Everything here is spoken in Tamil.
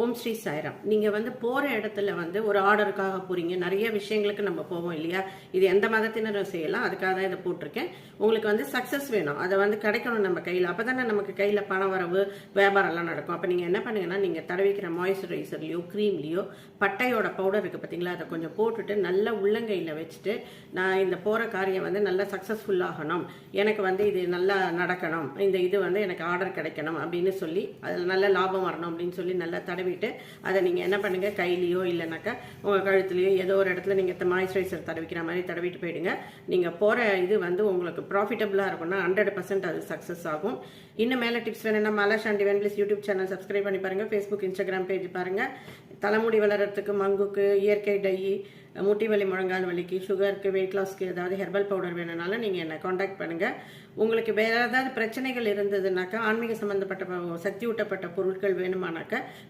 ஓம் ஸ்ரீ சாய்ராம். நீங்கள் வந்து போகிற இடத்துல வந்து ஒரு ஆர்டருக்காக போகிறீங்க நிறைய விஷயங்களுக்கு நம்ம போவோம் இல்லையா? இது எந்த மதத்தினரும் செய்யலாம். அதுக்காக தான் இதை போட்டிருக்கேன். உங்களுக்கு வந்து சக்ஸஸ் வேணும். அதை வந்து கிடைக்கணும் நம்ம கையில். அப்பதானே நமக்கு கையில் பண வரவு வியாபாரம் எல்லாம் நடக்கும். அப்போ நீங்கள் என்ன பண்ணுங்கன்னா நீங்கள் தடவிக்கிற மாய்ஸ்சரைசர்லையோ க்ரீம்லையோ பட்டையோட பவுடர் இருக்குது பார்த்தீங்களா? அதை கொஞ்சம் போட்டுட்டு நல்லா உள்ளங்கையில் வச்சுட்டு நான் இந்த போகிற காரியம் வந்து நல்லா சக்ஸஸ்ஃபுல்லாகணும் எனக்கு வந்து இது நல்லா நடக்கணும். இந்த இது வந்து எனக்கு ஆர்டர் கிடைக்கணும் அப்படின்னு சொல்லி அதில் நல்ல லாபம் வரணும் அப்படின்னு சொல்லி நல்லா தடவிட்டு அதை நீங்கள் என்ன பண்ணுங்க? கையிலையோ இல்லைனாக்கா உங்கள் கழுத்துலையோ ஏதோ ஒரு இடத்துல நீங்கள் மாய்ஸ்சரைசர் தடவிக்கிற மாதிரி தடவிட்டு போயிடுங்க. நீங்கள் போகிற இது வந்து உங்களுக்கு ப்ராஃபிட்டபுளாக இருக்கும்னா ஹண்ட்ரட் பர்சன்ட் அது சக்ஸஸ் ஆகும். இன்னும் மேலே டிப்ஸ் வேணும்னா மாலா ஷாண்டி வென்பிளிஸ் யூடியூப் சேனல் சப்ஸ்கிரைப் பண்ணி பாருங்கள் ஃபேஸ்புக் இன்ஸ்டாகிராம் பேஜ் பாருங்கள் தலைமுடி வளர்கிறதுக்கு மங்குக்கு இயற்கை டை முட்டி வலி முழங்கால் வலிக்கு சுகருக்கு வெயிட் லாஸ்க்கு ஏதாவது ஹெர்பல் பவுடர் வேணும்னாலும் நீங்கள் என்னை காண்டாக்ட் பண்ணுங்கள் உங்களுக்கு வேறு ஏதாவது பிரச்சனைகள் இருந்ததுனாக்கா ஆன்மீக சம்மந்தப்பட்ட சக்தி ஊட்டப்பட்ட பொருட்கள் வேணுமானாக்கா